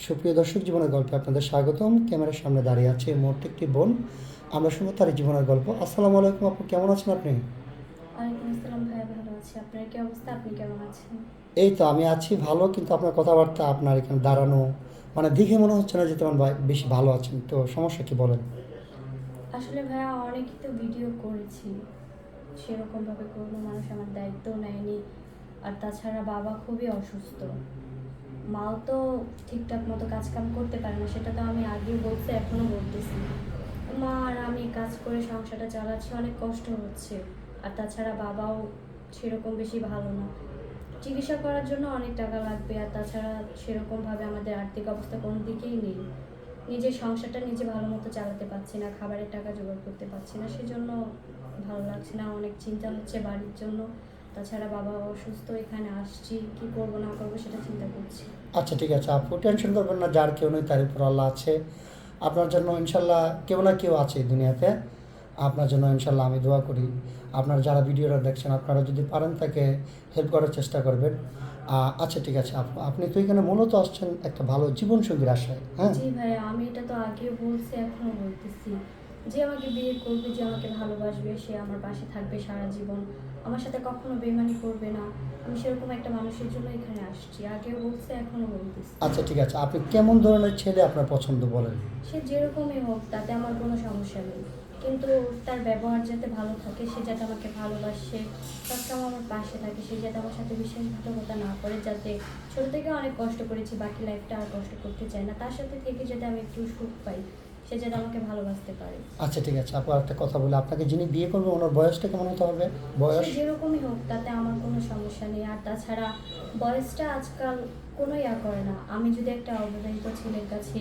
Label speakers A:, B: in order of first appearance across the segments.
A: সুপ্রিয় দর্শক জীবনের গল্পে আপনাদের স্বাগতম। ক্যামেরার সামনে দাঁড়িয়ে আছে মুহূর্তে একটি বোন। আমরা শুনব তার জীবনের গল্প। আসসালামু আলাইকুম আপু কেমন আছেন আপনি?
B: ওয়ালাইকুম আসসালাম ভাইয়া ভালো আছি। অবস্থা? আপনি কেমন আছেন?
A: এই তো আমি আছি ভালো কিন্তু আপনার কথাবার্তা আপনার এখানে দাঁড়ানো মানে দেখে মনে হচ্ছে না যে তেমন ভাই- বেশি ভালো আছেন। তো সমস্যা কি বলেন?
B: আসলে ভাইয়া অনেকই তো ভিডিও করেছি। সেরকমভাবে কোনো মানুষ আমার দায়িত্ব নেয়নি। আর তাছাড়া বাবা খুবই অসুস্থ। মাও তো ঠিকঠাক মতো কাজ কাম করতে পারে না, সেটা তো আমি আগেও বলছি এখনও বলতেছি মা আর আমি কাজ করে সংসারটা চালাচ্ছি, অনেক কষ্ট হচ্ছে। আর তাছাড়া বাবাও সেরকম বেশি ভালো না। চিকিৎসা করার জন্য অনেক টাকা লাগবে, আর তাছাড়া সেরকমভাবে আমাদের আর্থিক অবস্থা কোনো দিকেই নেই। নিজের সংসারটা নিজে ভালো মতো চালাতে পারছি না, খাবারের টাকা জোগাড় করতে পারছি না, সেজন্য ভালো লাগছে না। অনেক চিন্তা হচ্ছে বাড়ির জন্য। তাছাড়া বাবা অসুস্থ এখানে আসছি কি করব না করব সেটা চিন্তা করছি।
A: আচ্ছা ঠিক আছে। আপু টেনশন করবেন না যার কেউ নেই তার উপর আল্লাহ আছে। আপনার জন্য ইনশাল্লাহ কেউ না কেউ আছে দুনিয়াতে। আপনার জন্য ইনশাল্লাহ আমি দোয়া করি। আপনারা যারা ভিডিওটা দেখছেন আপনারা যদি পারেন তাকে হেল্প করার চেষ্টা করবেন। আচ্ছা ঠিক আছে আপু আপনি তো এখানে মূলত আসছেন একটা ভালো জীবনসঙ্গীর আশায় হ্যাঁ?
B: জি ভাই আমি এটা তো আগেও বলছি এখনও বলতেছি। যে আমাকে বিয়ে করবে যে আমাকে ভালোবাসবে সে আমার পাশে থাকবে সারা জীবন। আমার সাথে কখনো বেমানি করবে না। আমি সেরকম একটা মানুষের জন্য এখানে আসছি। আগেও বলছি এখনও বলতেছি।
A: আচ্ছা ঠিক আছে। আপনি কেমন ধরনের ছেলে আপনার পছন্দ বলেন?
B: সে যেরকমই হোক তাতে আমার কোনো সমস্যা নেই। কিন্তু তার ব্যবহার যাতে ভালো থাকে সে যাতে আমাকে ভালোবাসে সবসময় আমার পাশে থাকে সে যাতে আমার সাথে বিশ্বাসঘাতকতা না করে যাতে ছোটো থেকে অনেক কষ্ট করেছি বাকি লাইফটা আর কষ্ট করতে চাই না তার সাথে থেকে যাতে আমি একটু সুখ পাই। সে যেন আমাকে ভালোবাসতে পারে।
A: আচ্ছা ঠিক আছে। আপু একটা কথা বলে। আপনাকে যিনি বিয়ে করবে ওনার বয়সটা কেমন হতে হবে? বয়স?
B: যেরকমই হোক তাতে আমার কোনো সমস্যা নেই। আর তাছাড়া বয়সটা আজকাল কোনো ইয়া করে না। আমি যদি একটা অবিবাহিত ছেলের কাছে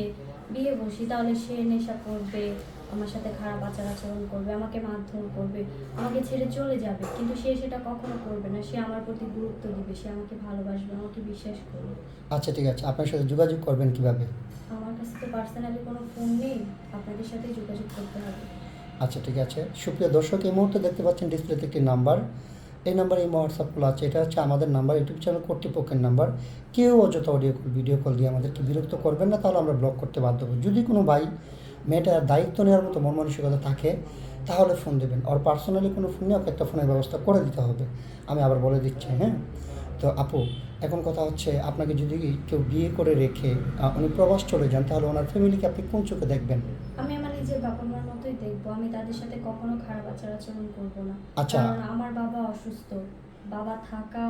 B: বিয়ে বসি তাহলে সে নেশা করবে আমার সাথে খারাপ আচার আচরণ করবে আমাকে মারধর করবে আমাকে ছেড়ে চলে যাবে কিন্তু সে সেটা কখনো করবে না। সে আমার প্রতি গুরুত্ব দিবে সে আমাকে ভালোবাসবে আমাকে বিশ্বাস করবে।
A: আচ্ছা ঠিক আছে। আপনার সাথে যোগাযোগ করবেন কীভাবে?
B: আমার কাছে তো পার্সোনালি কোনো ফোন নেই। আপনাদের সাথে যোগাযোগ করতে হবে।
A: আচ্ছা ঠিক আছে। সুপ্রিয় দর্শক এই মুহূর্তে দেখতে পাচ্ছেন ডিসপ্লেতে একটি নাম্বার। এই নাম্বারে এই হোয়াটসঅ্যাপ খোলা আছে। এটা হচ্ছে আমাদের নাম্বার ইউটিউব চ্যানেল কর্তৃপক্ষের নাম্বার। কেউ অযথা অডিও কল ভিডিও কল দিয়ে আমাদেরকে বিরক্ত করবেন না। তাহলে আমরা ব্লক করতে বাধ্য হব। যদি কোনো ভাই মেয়েটার দায়িত্ব নেওয়ার মতো মন মানসিকতা থাকে তাহলে ফোন দেবেন। আর পার্সোনালি কোনো ফোন নিয়ে একটা ফোনের ব্যবস্থা করে দিতে হবে। আমি আবার বলে দিচ্ছি হ্যাঁ? তো আপু এখন কথা হচ্ছে আপনাকে যদি কেউ বিয়ে করে রেখে উনি প্রবাস চলে যান তাহলে ওনার ফ্যামিলিকে আপনি কোন চোখে দেখবেন?
B: আমি আমার নিজের বাবা মার মতোই দেখব। আমি তাদের সাথে কখনো খারাপ আচার আচরণ করব না।
A: আচ্ছা।
B: আমার বাবা অসুস্থ। বাবা থাকা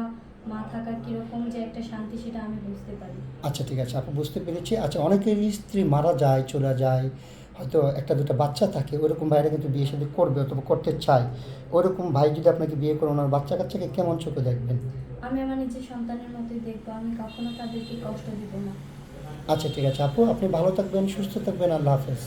B: মা থাকা কীরকম যে একটা শান্তি সেটা আমি বুঝতে পারি।
A: আচ্ছা ঠিক আছে। আপু বুঝতে পেরেছি। আচ্ছা অনেকেরই স্ত্রী মারা যায় চলে যায়। হয়তো একটা দুটো বাচ্চা থাকে ওরকম ভাইরা কিন্তু বিয়ে সাথে করবে অথবা করতে চায়। ওরকম ভাই যদি আপনাকে বিয়ে করে ওনার বাচ্চা কাচ্চাকে কেমন চোখে দেখবেন?
B: আমি আমার নিজের সন্তানের মতোই দেখব আমি কখনো তাদেরকে কষ্ট দিব না।
A: আচ্ছা ঠিক আছে। আপু আপনি ভালো থাকবেন সুস্থ থাকবেন আল্লাহ হাফেজ।